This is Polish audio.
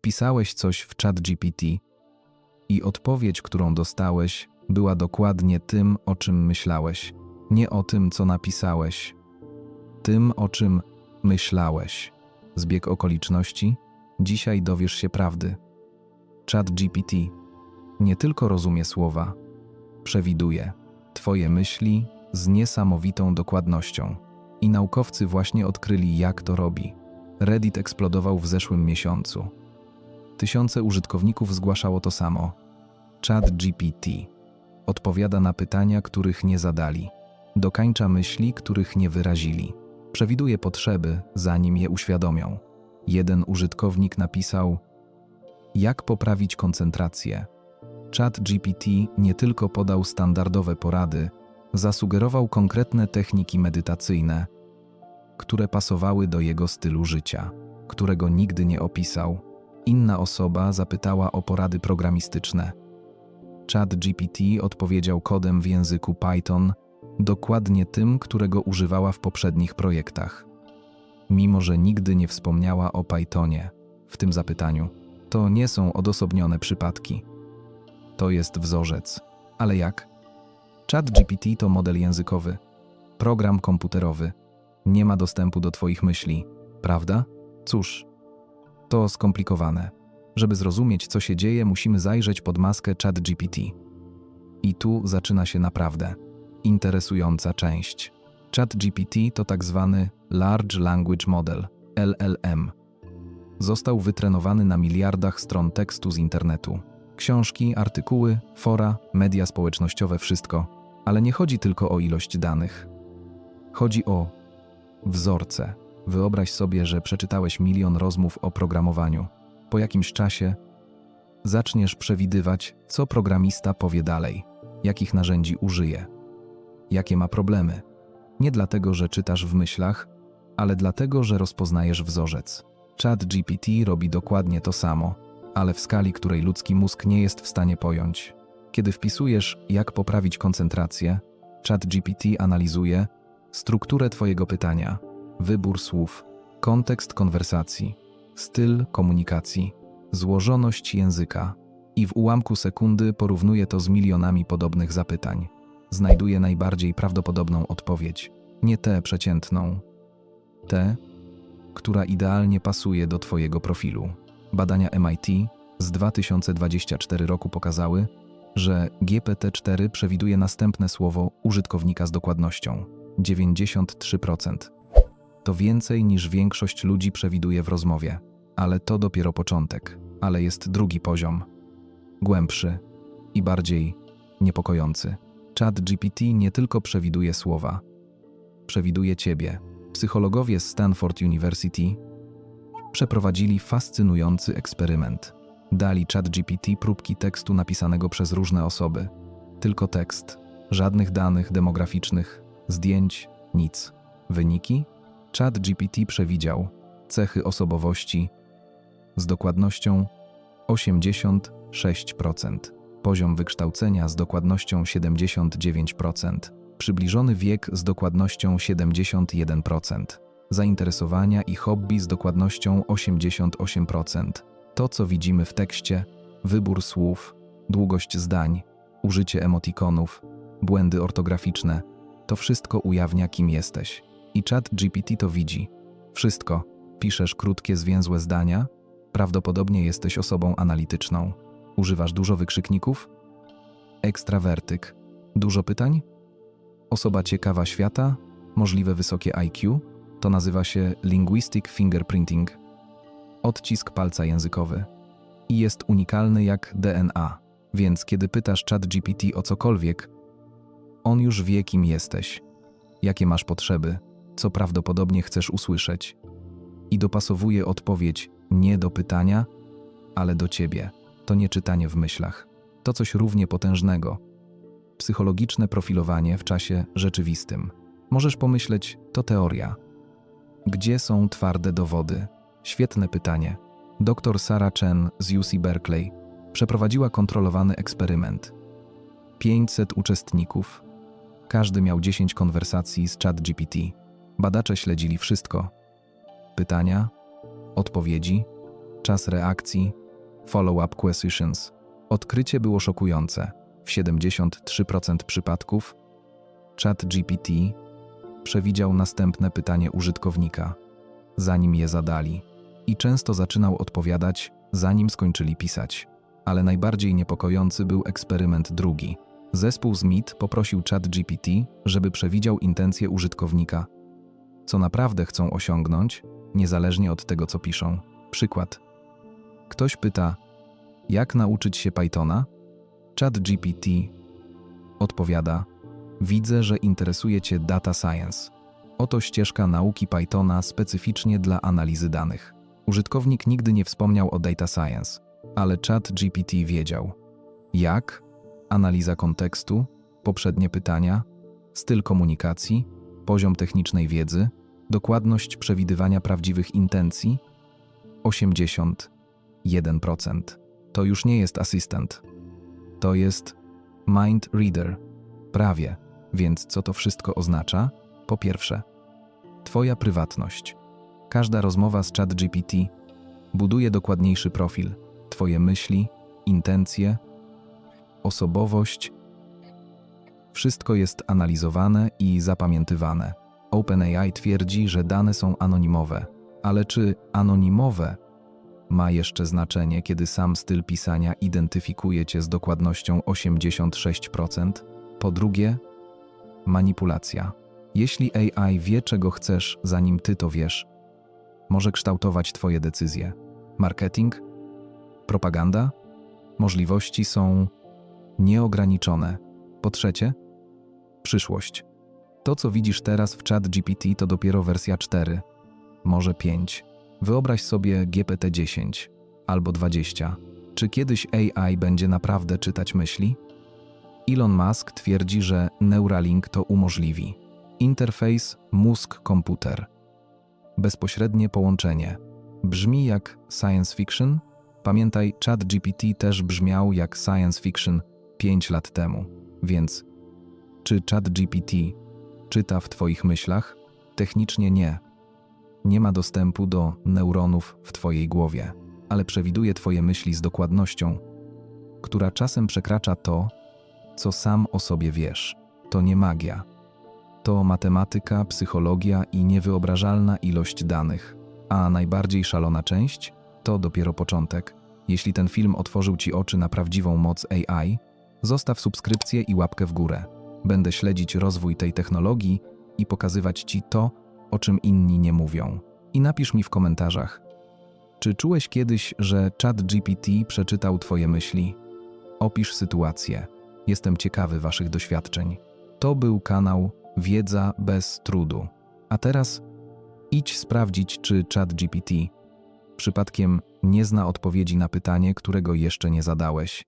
Wpisałeś coś w ChatGPT i odpowiedź, którą dostałeś, była dokładnie tym, o czym myślałeś, nie o tym, co napisałeś. Tym, o czym myślałeś. Zbieg okoliczności? Dzisiaj dowiesz się prawdy. ChatGPT nie tylko rozumie słowa, przewiduje Twoje myśli z niesamowitą dokładnością. I naukowcy właśnie odkryli, jak to robi. Reddit eksplodował w zeszłym miesiącu. Tysiące użytkowników zgłaszało to samo. ChatGPT odpowiada na pytania, których nie zadali, dokańcza myśli, których nie wyrazili, przewiduje potrzeby, zanim je uświadomią. Jeden użytkownik napisał: Jak poprawić koncentrację? ChatGPT nie tylko podał standardowe porady, zasugerował konkretne techniki medytacyjne, które pasowały do jego stylu życia, którego nigdy nie opisał. Inna osoba zapytała o porady programistyczne. ChatGPT odpowiedział kodem w języku Python, dokładnie tym, którego używała w poprzednich projektach. Mimo, że nigdy nie wspomniała o Pythonie w tym zapytaniu, to nie są odosobnione przypadki. To jest wzorzec. Ale jak? ChatGPT to model językowy, program komputerowy. Nie ma dostępu do Twoich myśli, prawda? Cóż, to skomplikowane. Żeby zrozumieć, co się dzieje, musimy zajrzeć pod maskę ChatGPT. I tu zaczyna się naprawdę interesująca część. ChatGPT to tak zwany Large Language Model LLM. Został wytrenowany na miliardach stron tekstu z internetu. Książki, artykuły, fora, media społecznościowe wszystko. Ale nie chodzi tylko o ilość danych. Chodzi o wzorce. Wyobraź sobie, że przeczytałeś milion rozmów o programowaniu. Po jakimś czasie zaczniesz przewidywać, co programista powie dalej, jakich narzędzi użyje, jakie ma problemy. Nie dlatego, że czytasz w myślach, ale dlatego, że rozpoznajesz wzorzec. Chat GPT robi dokładnie to samo, ale w skali, której ludzki mózg nie jest w stanie pojąć. Kiedy wpisujesz, jak poprawić koncentrację, Chat GPT analizuje strukturę Twojego pytania, wybór słów, kontekst konwersacji, styl komunikacji, złożoność języka i w ułamku sekundy porównuje to z milionami podobnych zapytań. Znajduje najbardziej prawdopodobną odpowiedź, nie tę przeciętną, tę, która idealnie pasuje do Twojego profilu. Badania MIT z 2024 roku pokazały, że GPT-4 przewiduje następne słowo użytkownika z dokładnością 93%. To więcej niż większość ludzi przewiduje w rozmowie, ale to dopiero początek, ale jest drugi poziom głębszy i bardziej niepokojący. Chat GPT nie tylko przewiduje słowa, przewiduje ciebie. Psychologowie z Stanford University przeprowadzili fascynujący eksperyment. Dali ChatGPT próbki tekstu napisanego przez różne osoby. Tylko tekst, żadnych danych demograficznych, zdjęć, nic. Wyniki? ChatGPT przewidział cechy osobowości z dokładnością 86%, poziom wykształcenia z dokładnością 79%, przybliżony wiek z dokładnością 71%, zainteresowania i hobby z dokładnością 88%. To, co widzimy w tekście, wybór słów, długość zdań, użycie emotikonów, błędy ortograficzne, to wszystko ujawnia, kim jesteś. I chat GPT to widzi. Wszystko. Piszesz krótkie, zwięzłe zdania? Prawdopodobnie jesteś osobą analityczną. Używasz dużo wykrzykników? Ekstrawertyk. Dużo pytań? Osoba ciekawa świata? Możliwe wysokie IQ? To nazywa się linguistic fingerprinting. Odcisk palca językowy. I jest unikalny jak DNA. Więc kiedy pytasz ChatGPT o cokolwiek, on już wie, kim jesteś, jakie masz potrzeby, co prawdopodobnie chcesz usłyszeć. I dopasowuje odpowiedź nie do pytania, ale do ciebie. To nie czytanie w myślach. To coś równie potężnego. Psychologiczne profilowanie w czasie rzeczywistym. Możesz pomyśleć, to teoria. Gdzie są twarde dowody? Świetne pytanie. Dr Sarah Chen z UC Berkeley przeprowadziła kontrolowany eksperyment. 500 uczestników, każdy miał 10 konwersacji z ChatGPT. Badacze śledzili wszystko: pytania, odpowiedzi, czas reakcji, follow-up questions. Odkrycie było szokujące. W 73% przypadków ChatGPT przewidział następne pytanie użytkownika, zanim je zadali, i często zaczynał odpowiadać, zanim skończyli pisać. Ale najbardziej niepokojący był eksperyment drugi. Zespół Smith poprosił ChatGPT, żeby przewidział intencje użytkownika, co naprawdę chcą osiągnąć, niezależnie od tego, co piszą. Przykład. Ktoś pyta, jak nauczyć się Pythona? ChatGPT odpowiada, widzę, że interesuje Cię data science. Oto ścieżka nauki Pythona specyficznie dla analizy danych. Użytkownik nigdy nie wspomniał o data science, ale ChatGPT wiedział. Jak? Analiza kontekstu, poprzednie pytania, styl komunikacji, poziom technicznej wiedzy, dokładność przewidywania prawdziwych intencji 81%. To już nie jest asystent. To jest mind reader. Prawie. Więc co to wszystko oznacza? Po pierwsze, Twoja prywatność. Każda rozmowa z ChatGPT buduje dokładniejszy profil, Twoje myśli, intencje, osobowość. Wszystko jest analizowane i zapamiętywane. OpenAI twierdzi, że dane są anonimowe, ale czy anonimowe ma jeszcze znaczenie, kiedy sam styl pisania identyfikuje cię z dokładnością 86%? Po drugie, manipulacja. Jeśli AI wie, czego chcesz, zanim ty to wiesz, może kształtować twoje decyzje. Marketing? Propaganda? Możliwości są nieograniczone. Po trzecie, przyszłość. To, co widzisz teraz w chat GPT, to dopiero wersja 4, może 5. Wyobraź sobie GPT-10 albo 20. Czy kiedyś AI będzie naprawdę czytać myśli? Elon Musk twierdzi, że Neuralink to umożliwi. Interfejs mózg-komputer. Bezpośrednie połączenie. Brzmi jak science fiction? Pamiętaj, ChatGPT też brzmiał jak science fiction 5 lat temu. Więc czy ChatGPT czyta w Twoich myślach? Technicznie nie. Nie ma dostępu do neuronów w Twojej głowie, ale przewiduje Twoje myśli z dokładnością, która czasem przekracza to, co sam o sobie wiesz. To nie magia. To matematyka, psychologia i niewyobrażalna ilość danych. A najbardziej szalona część to dopiero początek. Jeśli ten film otworzył Ci oczy na prawdziwą moc AI, zostaw subskrypcję i łapkę w górę. Będę śledzić rozwój tej technologii i pokazywać Ci to, o czym inni nie mówią. I napisz mi w komentarzach, czy czułeś kiedyś, że ChatGPT przeczytał Twoje myśli? Opisz sytuację. Jestem ciekawy Waszych doświadczeń. To był kanał Wiedza bez trudu. A teraz idź sprawdzić, czy ChatGPT przypadkiem nie zna odpowiedzi na pytanie, którego jeszcze nie zadałeś.